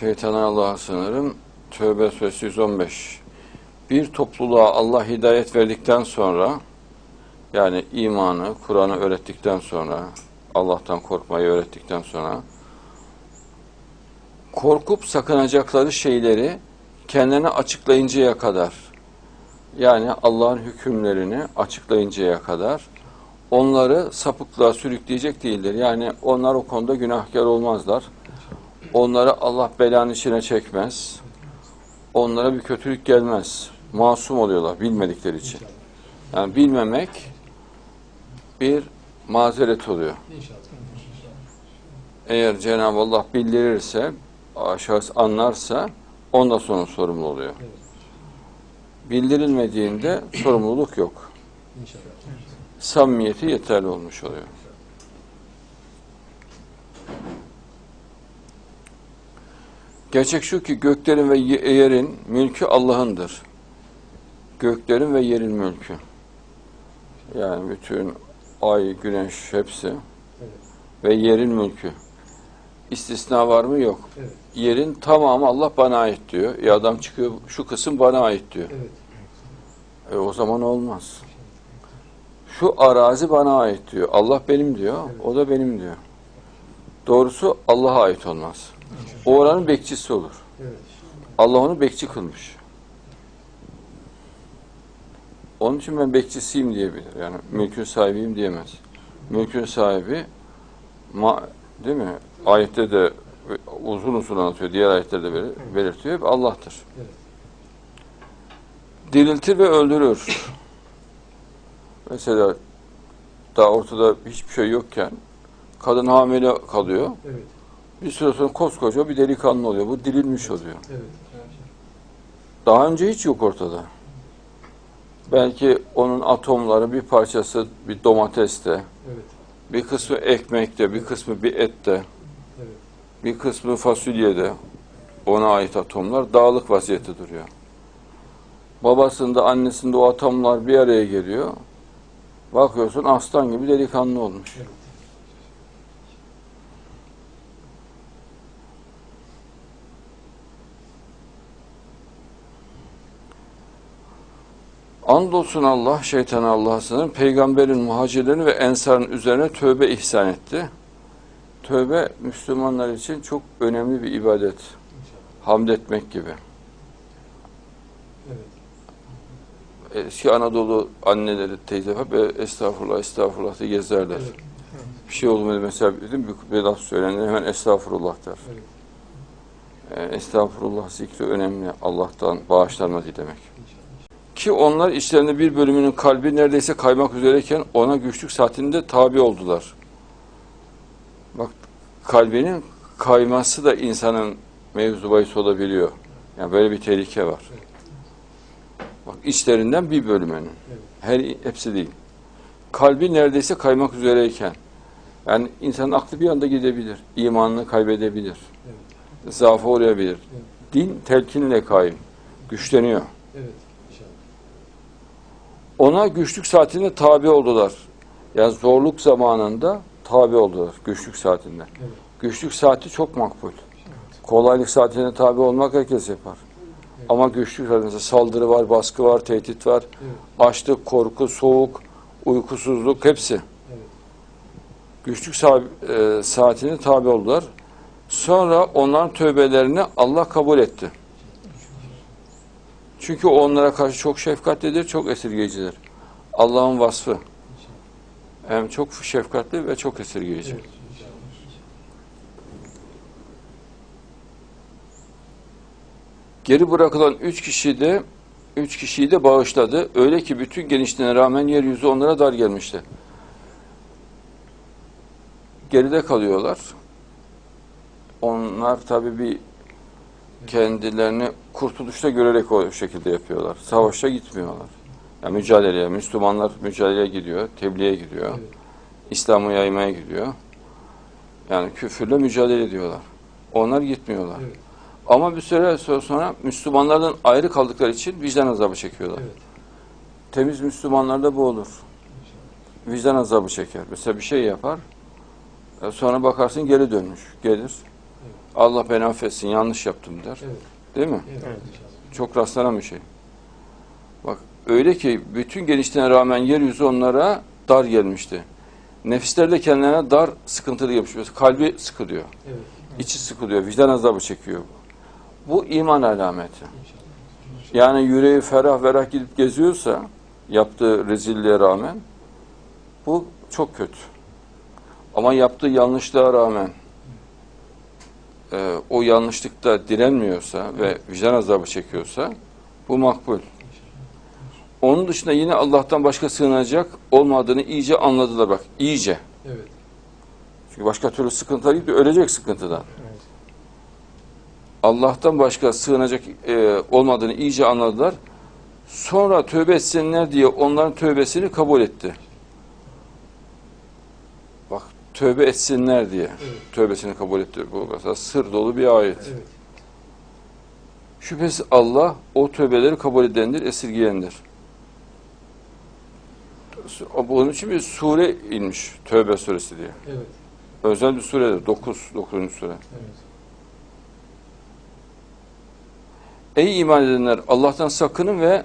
Şeytana Allah'a sınırım. Tövbe suresi 115. Bir topluluğa Allah hidayet verdikten sonra yani imanı, Kur'an'ı öğrettikten sonra Allah'tan korkmayı öğrettikten sonra korkup sakınacakları şeyleri kendine açıklayıncaya kadar yani Allah'ın hükümlerini açıklayıncaya kadar onları sapıklığa sürükleyecek değildir. Yani onlar o konuda günahkar olmazlar. Onları Allah belanın içine çekmez. Onlara bir kötülük gelmez. Masum oluyorlar bilmedikleri için. Yani bilmemek bir mazeret oluyor. Eğer Cenab-ı Allah bildirirse, şahıs anlarsa ondan sonra sorumlu oluyor. Bildirilmediğinde sorumluluk yok. Samimiyeti yeterli olmuş oluyor. Gerçek şu ki göklerin ve ye- yerin mülkü Allah'ındır. Göklerin ve yerin mülkü. Yani bütün ay, güneş hepsi Evet. ve yerin mülkü. İstisna var mı? Yok. Evet. Yerin tamamı Allah bana ait diyor. E adam çıkıyor şu kısım bana ait diyor. Evet. E o zaman olmaz. Şu arazi bana ait diyor. Allah benim diyor. O da benim diyor. Doğrusu Allah'a ait olmaz. O oranın bekçisi olur. Allah onu bekçi kılmış. Onun için ben bekçisiyim diyebilir. Yani mülkün sahibiyim diyemez. Mülkün sahibi ma, değil mi? Ayette de uzun uzun anlatıyor. Diğer ayetlerde belir- belirtiyor. Hep Allah'tır. Diriltir ve öldürür. Mesela daha ortada hiçbir şey yokken kadın hamile kalıyor. Evet. Bir süre sonra koskoca bir delikanlı oluyor. Bu dirilmiş oluyor. Evet. Daha önce hiç yok ortada. Belki onun atomları bir parçası bir domateste, Evet. bir kısmı ekmekte, bir kısmı bir ette, Evet. bir kısmı fasulyede. Ona ait atomlar dağılık vaziyette duruyor. Babasında, annesinde o atomlar bir araya geliyor. Bakıyorsun aslan gibi delikanlı olmuş. Evet. Andolsun Allah, şeytana Allah'a sınır, peygamberin, muhacirlerin ve ensarın üzerine tövbe ihsan etti. Tövbe Müslümanlar için çok önemli bir ibadet. İnşallah. Hamd etmek gibi. Evet. Eski Anadolu anneleri, teyze hep estağfurullah, estağfurullah diye gezerler. Evet. Bir şey mu mesela dedim bir, bir laf söylenir hemen estağfurullah der. Evet. E, estağfurullah zikri önemli. Allah'tan bağışlanma dilemek. Ki onlar işlerinde bir bölümünün kalbi neredeyse kaymak üzereyken ona güçlük saatinde tabi oldular. Bak kalbinin kayması da insanın mevzu bahis olabiliyor. Yani böyle bir tehlike var. Bak içlerinden bir bölümünün. Her hepsi değil. Kalbi neredeyse kaymak üzereyken. Yani insanın aklı bir anda gidebilir. imanını kaybedebilir. Evet. Zaafı uğrayabilir. Din telkinle kaim. Güçleniyor. Evet. Ona güçlük saatinde tabi oldular. Yani zorluk zamanında tabi oldular. Güçlük saatinde. Evet. Güçlük saati çok makbul. Kolaylık saatine tabi olmak herkes yapar. Ama güçlük saatinde saldırı var, baskı var, tehdit var. Evet. Açlık, korku, soğuk, uykusuzluk hepsi. Evet. Güçlük e, saatine tabi oldular. Sonra onların tövbelerini Allah kabul etti. Çünkü o onlara karşı çok şefkatlidir, çok esirgeyicidir. Allah'ın vasfı. Hem çok şefkatli ve çok esirgeyici. Evet. Geri bırakılan üç kişi de üç kişiyi de bağışladı. Öyle ki bütün genişliğine rağmen yeryüzü onlara dar gelmişti. Geride kalıyorlar. Onlar tabii bir kendilerini kurtuluşta görerek o şekilde yapıyorlar. Savaşa gitmiyorlar. Yani mücadeleye, Müslümanlar mücadeleye gidiyor, tebliğe gidiyor. Evet. İslam'ı yaymaya gidiyor. Yani küfürle mücadele ediyorlar. Onlar gitmiyorlar. Evet. Ama bir süre sonra Müslümanlardan ayrı kaldıkları için vicdan azabı çekiyorlar. Evet. Temiz Müslümanlarda bu olur. Vicdan azabı çeker. Mesela bir şey yapar, e, sonra bakarsın geri dönmüş, gelir. Allah beni affetsin yanlış yaptım der. Evet. Değil mi? Evet. Çok rastlanan bir şey. Bak öyle ki bütün genişliğine rağmen yeryüzü onlara dar gelmişti. Nefisler de kendilerine dar, sıkıntılı. Mesela kalbi sıkılıyor, Evet. içi sıkılıyor, vicdan azabı çekiyor. Bu iman alameti. İnşallah. Yani yüreği ferah ferah gidip geziyorsa yaptığı rezilliğe rağmen bu çok kötü. Ama yaptığı yanlışlığa rağmen e, o yanlışlıkta direnmiyorsa ve vicdan azabı çekiyorsa bu makbul. Onun dışında yine Allah'tan başka sığınacak olmadığını iyice anladılar bak. iyice. Evet. Çünkü başka türlü sıkıntılar gibi ölecek sıkıntıdan. Evet. Allah'tan başka sığınacak e, olmadığını iyice anladılar. Sonra tövbe etsinler diye onların tövbesini kabul etti. Tövbe etsinler diye Evet. tövbesini kabul etti. Bu mesela sır dolu bir ayet. Evet. Şüphesiz Allah o tövbeleri kabul edendir, esirgeyendir. Bunun için bir sure inmiş. Tövbe suresi diye. Evet. Özel bir suredir. 9, 9. sure. Evet. Ey iman edenler Allah'tan sakının ve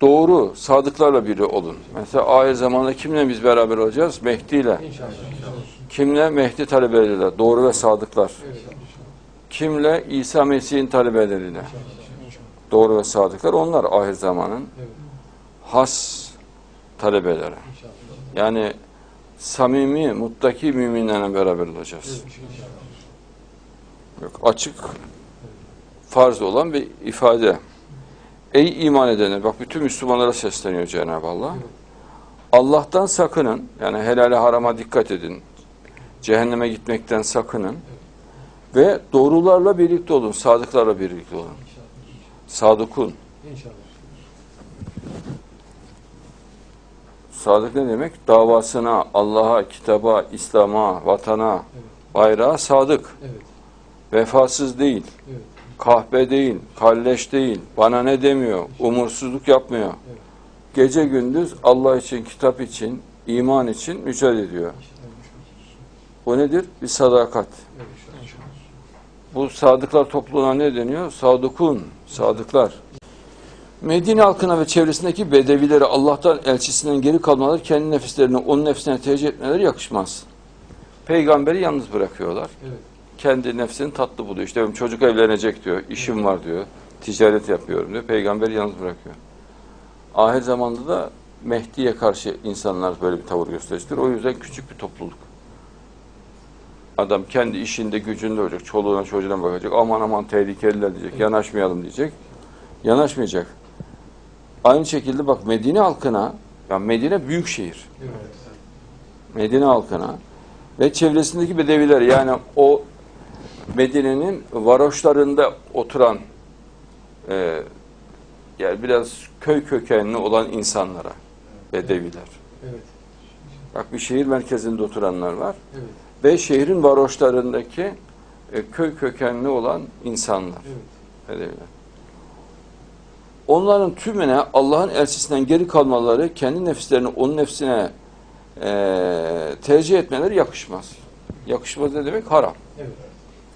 doğru sadıklarla biri olun. Mesela ahir zamanda kimle biz beraber olacağız? Mehdi ile. İnşallah. Kimle? Mehdi talebeleriyle. Doğru ve sadıklar. Kimle? İsa Mesih'in talebeleriyle. Doğru ve sadıklar. Onlar ahir zamanın has talebeleri. Yani samimi, muttaki müminlerle beraber olacağız. Yok, açık farz olan bir ifade. Ey iman edenler, bak bütün Müslümanlara sesleniyor Cenab-ı Allah. Allah'tan sakının, yani helale harama dikkat edin. Cehenneme gitmekten sakının. Ve doğrularla birlikte olun, sadıklarla birlikte olun. Sadıkun. İnşallah. Sadık ne demek? Davasına, Allah'a, kitaba, İslam'a, vatana, bayrağa sadık. Evet. Vefasız değil. Evet. kahpe değil, kalleş değil, bana ne demiyor, umursuzluk yapmıyor. Gece gündüz Allah için, kitap için, iman için mücadele ediyor. Bu nedir? Bir sadakat. Bu sadıklar topluluğuna ne deniyor? Sadıkun, sadıklar. Medine halkına ve çevresindeki bedevileri Allah'tan elçisinden geri kalmaları kendi nefislerini onun nefsine tercih etmeleri yakışmaz. Peygamberi yalnız bırakıyorlar. Evet. kendi nefsini tatlı buluyor. İşte benim çocuk evlenecek diyor, işim var diyor, ticaret yapıyorum diyor. Peygamberi yalnız bırakıyor. Ahir zamanda da Mehdi'ye karşı insanlar böyle bir tavır gösterecektir. O yüzden küçük bir topluluk. Adam kendi işinde, gücünde olacak, çoluğuna çocuğuna bakacak. Aman aman tehlikeliler diyecek, yanaşmayalım diyecek. Yanaşmayacak. Aynı şekilde bak Medine halkına, ya Medine büyük şehir. Evet. Medine halkına ve çevresindeki bedeviler yani o Medine'nin varoşlarında oturan e, yani biraz köy kökenli olan insanlara bedeviler. Evet. Bak bir şehir merkezinde oturanlar var Evet. Ve şehrin varoşlarındaki e, köy kökenli olan insanlar, Evet. Onların tümüne Allah'ın elçisinden geri kalmaları kendi nefislerini onun nefsine e, tercih etmeleri yakışmaz. Yakışmaz ne demek? Haram. Evet.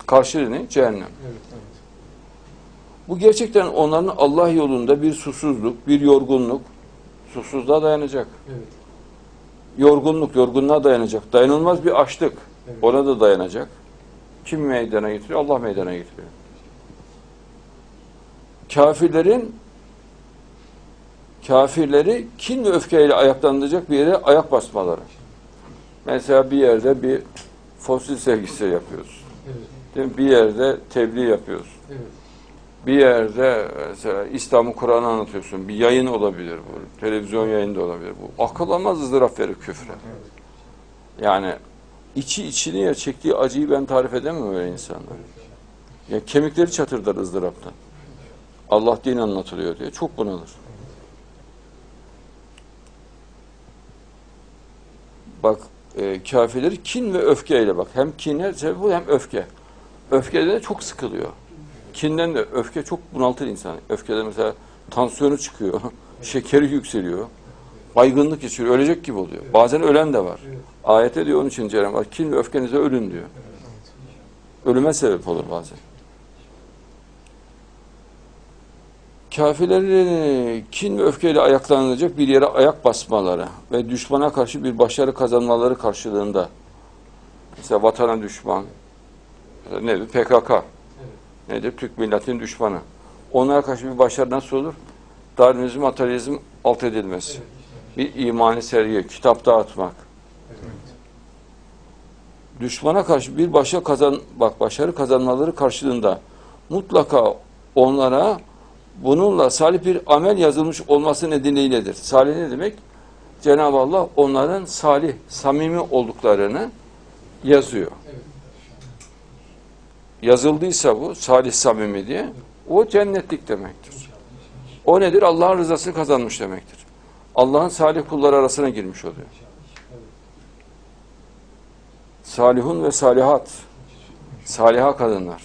Karşılığı ne? Cehennem. Evet. Evet. Bu gerçekten onların Allah yolunda bir susuzluk, bir yorgunluk, susuzluğa dayanacak. Evet. Yorgunluk, yorgunluğa dayanacak. Dayanılmaz bir açlık. Evet. Ona da dayanacak. Kim meydana getiriyor? Allah meydana getiriyor. Kafirlerin kafirleri kin ve öfkeyle ayaklandıracak bir yere ayak basmaları. Mesela bir yerde bir fosil sevgisi yapıyoruz. Evet. Değil mi? Bir yerde tebliğ yapıyoruz. Evet. Bir yerde mesela İslam'ı Kur'an'ı anlatıyorsun. Bir yayın olabilir bu. Televizyon yayını da olabilir bu. Akıl almaz ızdırap verir küfre. Yani içi içini ya çektiği acıyı ben tarif edemem öyle insanlar. Ya kemikleri çatırdar ızdıraptan. Allah din anlatılıyor diye çok bunalır. Bak e, kafirleri kin ve öfkeyle bak. Hem kine sebebi bu hem öfke. Öfkede de çok sıkılıyor. Kinden de öfke çok bunaltır insanı. Öfkede mesela tansiyonu çıkıyor, şekeri yükseliyor, baygınlık geçiriyor, ölecek gibi oluyor. Bazen ölen de var. Evet. Ayette diyor onun için Cenab-ı Hak kin ve öfkenize ölün diyor. Ölüme sebep olur bazen. Kafirlerin kin ve öfkeyle ayaklanılacak bir yere ayak basmaları ve düşmana karşı bir başarı kazanmaları karşılığında mesela vatana düşman nedir? PKK nedir? Türk milletinin düşmanı. Onlara karşı bir başarı nasıl olur? Darwinizm, materyalizm alt edilmesi. Bir imani sergi, kitap dağıtmak. Düşmana karşı bir başa kazan bak başarı kazanmaları karşılığında mutlaka onlara bununla salih bir amel yazılmış olması nedeniyle Salih ne demek? Cenab-ı Allah onların salih, samimi olduklarını yazıyor. Yazıldıysa bu salih, samimi diye o cennetlik demektir. O nedir? Allah'ın rızasını kazanmış demektir. Allah'ın salih kulları arasına girmiş oluyor. Salihun ve salihat. Saliha kadınlar.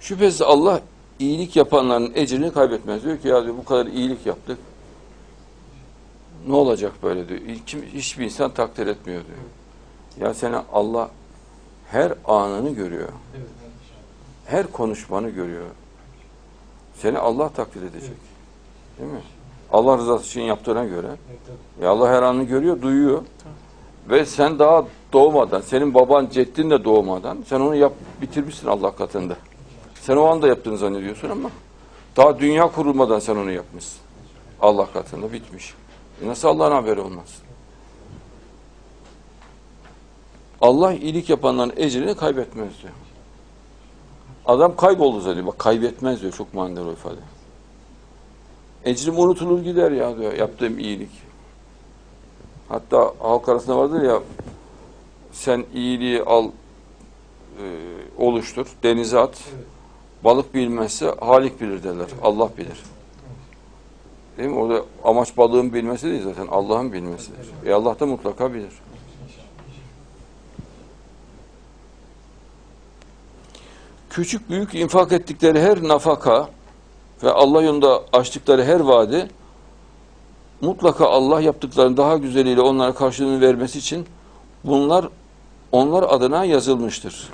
Şüphesiz Allah iyilik yapanların ecrini kaybetmez. Diyor ki ya diyor, bu kadar iyilik yaptık. Ne olacak böyle diyor. Kim, hiçbir insan takdir etmiyor diyor. Ya seni Allah her anını görüyor. Her konuşmanı görüyor. Seni Allah takdir edecek. Değil mi? Allah rızası için yaptığına göre. Ya Allah her anını görüyor, duyuyor. Ve sen daha doğmadan, senin baban, ceddin de doğmadan sen onu yap, bitirmişsin Allah katında. Sen o anda yaptığını zannediyorsun ama daha dünya kurulmadan sen onu yapmışsın. Allah katında bitmiş. E nasıl Allah'ın haberi olmaz? Allah iyilik yapanların ecrini kaybetmez diyor. Adam kayboldu zannediyor. Bak kaybetmez diyor. Çok manidar o ifade. Ecrim unutulur gider ya diyor. Yaptığım iyilik. Hatta halk arasında vardır ya sen iyiliği al e, oluştur, denize at. Balık bilmezse Halik bilir derler. Allah bilir. Değil mi? Orada amaç balığın bilmesi değil zaten. Allah'ın bilmesidir. E Allah da mutlaka bilir. Küçük büyük infak ettikleri her nafaka ve Allah yolunda açtıkları her vaadi mutlaka Allah yaptıklarının daha güzeliyle onlara karşılığını vermesi için bunlar onlar adına yazılmıştır.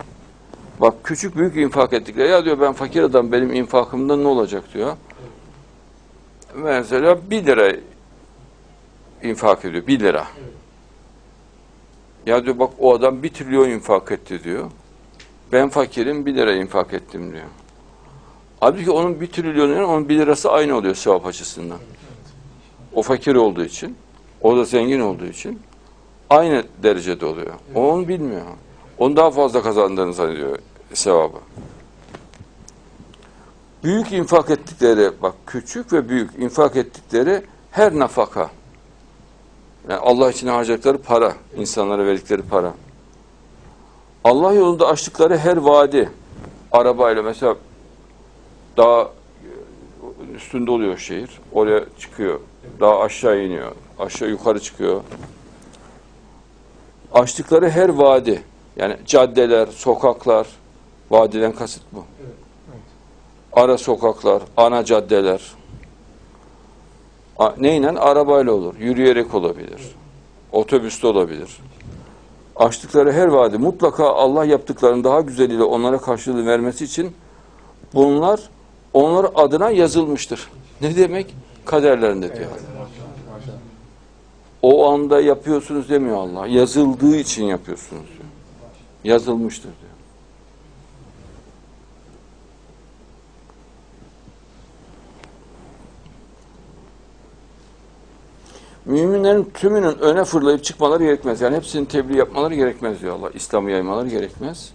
Bak küçük büyük infak ettikleri. Ya diyor ben fakir adam benim infakımdan ne olacak diyor. Mesela bir lira infak ediyor. Bir lira. Ya diyor bak o adam bir trilyon infak etti diyor. Ben fakirim bir lira infak ettim diyor. Halbuki onun bir trilyonu onun bir lirası aynı oluyor sevap açısından. O fakir olduğu için, o da zengin olduğu için aynı derecede oluyor. O onu bilmiyor. Onu daha fazla kazandığını zannediyor sevabı. Büyük infak ettikleri, bak küçük ve büyük infak ettikleri her nafaka. Yani Allah için harcadıkları para, insanlara verdikleri para. Allah yolunda açtıkları her vadi, arabayla mesela daha üstünde oluyor şehir, oraya çıkıyor, daha aşağı iniyor, aşağı yukarı çıkıyor. Açtıkları her vadi, yani caddeler, sokaklar, vadiden kasıt bu. Ara sokaklar, ana caddeler. Neyle? Arabayla olur, yürüyerek olabilir, otobüste olabilir. Açtıkları her vadi mutlaka Allah yaptıklarının daha güzeliyle onlara karşılığı vermesi için bunlar onlar adına yazılmıştır. Ne demek? Kaderlerinde diyor. O anda yapıyorsunuz demiyor Allah. Yazıldığı için yapıyorsunuz diyor. Yazılmıştır diyor. Müminlerin tümünün öne fırlayıp çıkmaları gerekmez. Yani hepsinin tebliğ yapmaları gerekmez diyor Allah. İslam'ı yaymaları gerekmez.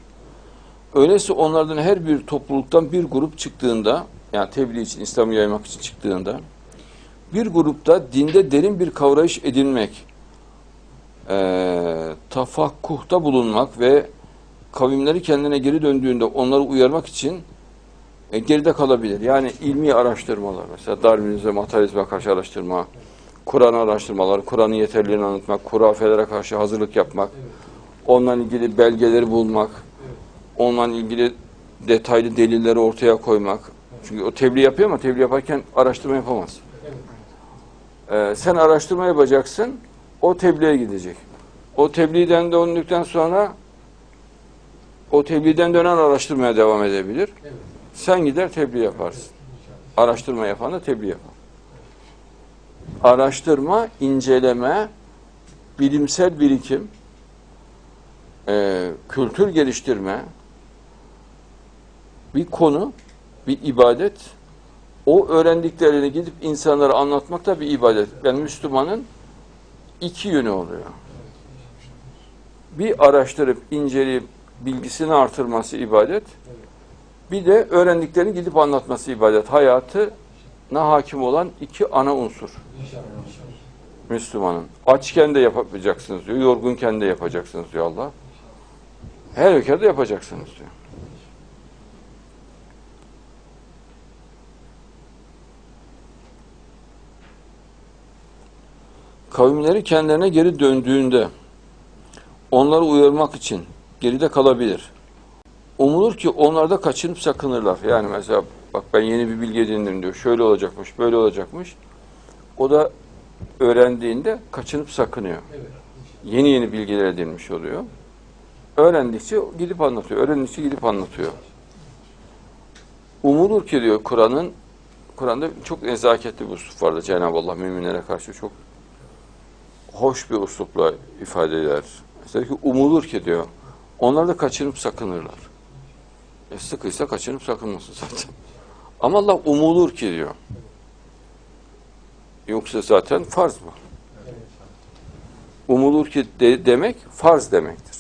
Öyleyse onlardan her bir topluluktan bir grup çıktığında, yani tebliğ için, İslam'ı yaymak için çıktığında, bir grupta dinde derin bir kavrayış edinmek, eee tafakkuhta bulunmak ve kavimleri kendine geri döndüğünde onları uyarmak için e, geride kalabilir. Yani ilmi araştırmalar, mesela Darwinizme, materyalizme karşı araştırma, Kur'an araştırmaları, Kur'an'ın yeterliliğini anlatmak, kurafelere karşı hazırlık yapmak, onunla ilgili belgeleri bulmak, onunla ilgili detaylı delilleri ortaya koymak. Çünkü o tebliğ yapıyor ama tebliğ yaparken araştırma yapamaz. Ee, sen araştırma yapacaksın, o tebliğe gidecek. O tebliğden döndükten sonra o tebliğden dönen araştırmaya devam edebilir. Evet. Sen gider tebliğ yaparsın. İnşallah. Araştırma yapan da tebliğ yapar. Araştırma, inceleme, bilimsel birikim, e, kültür geliştirme, bir konu, bir ibadet, o öğrendiklerini gidip insanlara anlatmak da bir ibadet. Yani Müslümanın iki yönü oluyor. Bir araştırıp, inceleyip, bilgisini artırması ibadet, bir de öğrendiklerini gidip anlatması ibadet. Hayatına hakim olan iki ana unsur. İnşallah. Müslümanın. Açken de yapacaksınız diyor, yorgunken de yapacaksınız diyor Allah. Her ülkede yapacaksınız diyor. Kavimleri kendilerine geri döndüğünde onları uyarmak için geride kalabilir. Umulur ki onlar da kaçınıp sakınırlar. Yani mesela bak ben yeni bir bilgi edindim diyor. Şöyle olacakmış, böyle olacakmış. O da öğrendiğinde kaçınıp sakınıyor. Evet. Yeni yeni bilgiler edinmiş oluyor. Öğrendikçe gidip anlatıyor. Öğrendikçe gidip anlatıyor. Umulur ki diyor Kur'an'ın Kur'an'da çok nezaketli bir üslup vardı. Cenab-ı Allah müminlere karşı çok hoş bir üslupla ifade eder. Mesela ki umulur ki diyor. Onlar da kaçınıp sakınırlar. E sıkıysa kaçınıp sakınmasın zaten. Ama Allah umulur ki diyor. Yoksa zaten farz bu. Umulur ki de- demek farz demektir.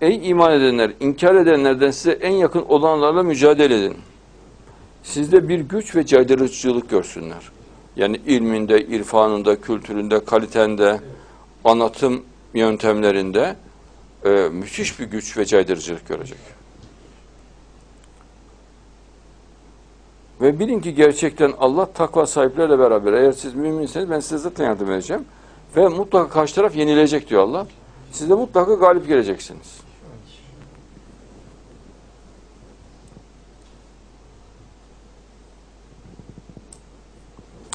Ey iman edenler, inkar edenlerden size en yakın olanlarla mücadele edin. Sizde bir güç ve caydırıcılık görsünler. Yani ilminde, irfanında, kültüründe, kalitende, anlatım yöntemlerinde e, müthiş bir güç ve caydırıcılık görecek. Ve bilin ki gerçekten Allah takva sahiplerle beraber. Eğer siz müminseniz ben size zaten yardım edeceğim. Ve mutlaka karşı taraf yenilecek diyor Allah. Siz de mutlaka galip geleceksiniz.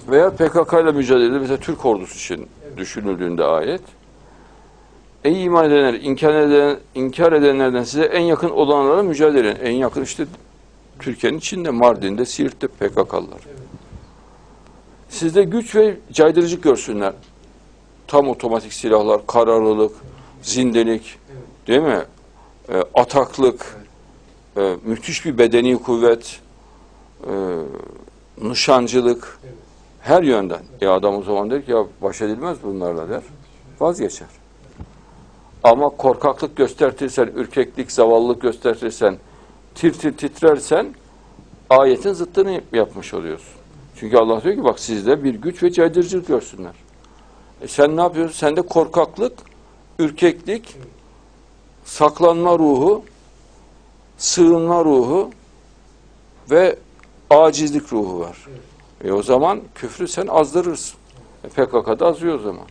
Veya PKK ile mücadelede mesela Türk ordusu için düşünüldüğünde ayet. Ey iman edenler, inkar, eden, inkar edenlerden size en yakın olanlara mücadele edin. En yakın işte Türkiye'nin içinde, Mardin'de, Siirt'te PKK'lılar. Sizde güç ve caydırıcı görsünler. Tam otomatik silahlar, kararlılık, zindelik, değil mi? E, ataklık, e, müthiş bir bedeni kuvvet, e, nişancılık, Evet. Her yönden. Ya adam o zaman der ki ya baş edilmez bunlarla der. Vazgeçer. Ama korkaklık göstertirsen, ürkeklik, zavallılık göstertirsen, tir tir titrersen ayetin zıttını yapmış oluyorsun. Çünkü Allah diyor ki bak sizde bir güç ve caydırıcılık görsünler. E sen ne yapıyorsun? Sende korkaklık, ürkeklik, saklanma ruhu, sığınma ruhu ve acizlik ruhu var. E o zaman küfrü sen azdırırsın. E PKK'da azıyor o zaman.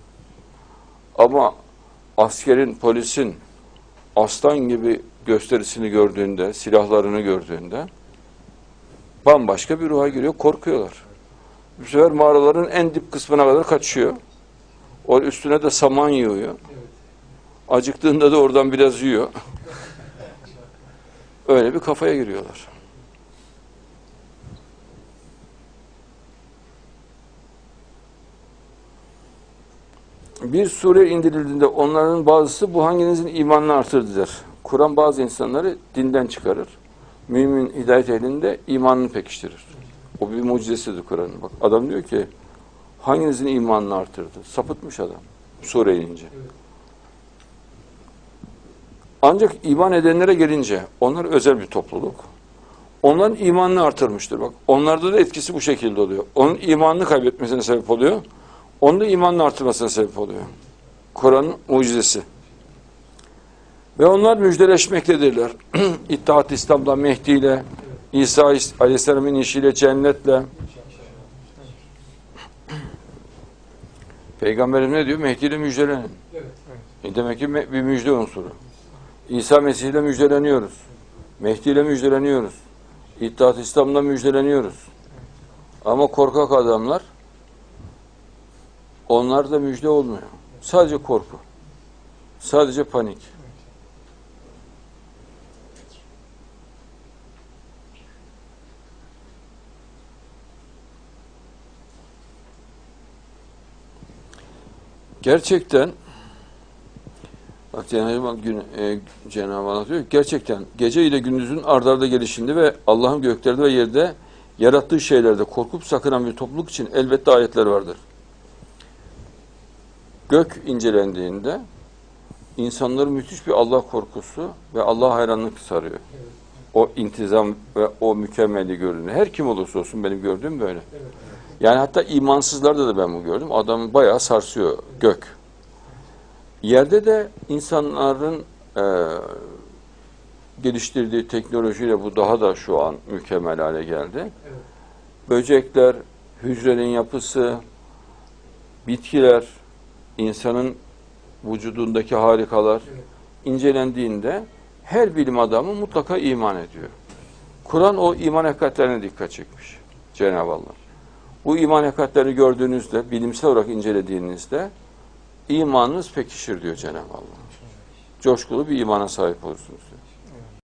Ama askerin, polisin aslan gibi gösterisini gördüğünde, silahlarını gördüğünde bambaşka bir ruha giriyor, korkuyorlar. Bu sefer mağaraların en dip kısmına kadar kaçıyor. O üstüne de saman yığıyor. Acıktığında da oradan biraz yiyor. Öyle bir kafaya giriyorlar. Bir sure indirildiğinde onların bazısı bu hanginizin imanını artırdı der. Kur'an bazı insanları dinden çıkarır. Mümin hidayet elinde imanını pekiştirir. O bir mucizesidir Kur'an'ın. Bak adam diyor ki hanginizin imanını artırdı? Sapıtmış adam sure inince. Ancak iman edenlere gelince onlar özel bir topluluk. Onların imanını artırmıştır. Bak onlarda da etkisi bu şekilde oluyor. Onun imanını kaybetmesine sebep oluyor. Onun da imanını artırmasına sebep oluyor. Kur'an'ın mucizesi. Ve onlar müjdeleşmektedirler. İttihat İslam'da Mehdi ile, İsa Aleyhisselam'ın işiyle, cennetle. Peygamberim ne diyor? Mehdi ile müjdelenin. Evet. E demek ki bir müjde unsuru. İsa Mesih ile müjdeleniyoruz. Mehdi ile müjdeleniyoruz. İttihat İslam'da müjdeleniyoruz. Ama korkak adamlar onlar da müjde olmuyor. Sadece korku. Sadece panik. Gerçekten bak Cenab-ı Hak e, Cenab-ı Hak diyor gerçekten gece ile gündüzün ardarda arda gelişinde ve Allah'ın göklerde ve yerde yarattığı şeylerde korkup sakınan bir topluluk için elbette ayetler vardır. Gök incelendiğinde insanları müthiş bir Allah korkusu ve Allah hayranlık sarıyor. O intizam ve o mükemmeli görünüyor. Her kim olursa olsun benim gördüğüm böyle. Yani hatta imansızlarda da ben bunu gördüm. Adam bayağı sarsıyor gök. Yerde de insanların e, geliştirdiği teknolojiyle bu daha da şu an mükemmel hale geldi. Böcekler, hücrenin yapısı, bitkiler, insanın vücudundaki harikalar incelendiğinde her bilim adamı mutlaka iman ediyor. Kur'an o iman hakikatlerine dikkat çekmiş Cenab-ı Allah. Bu iman hakikatlerini gördüğünüzde, bilimsel olarak incelediğinizde imanınız pekişir diyor Cenab-ı Allah. Coşkulu bir imana sahip olursunuz.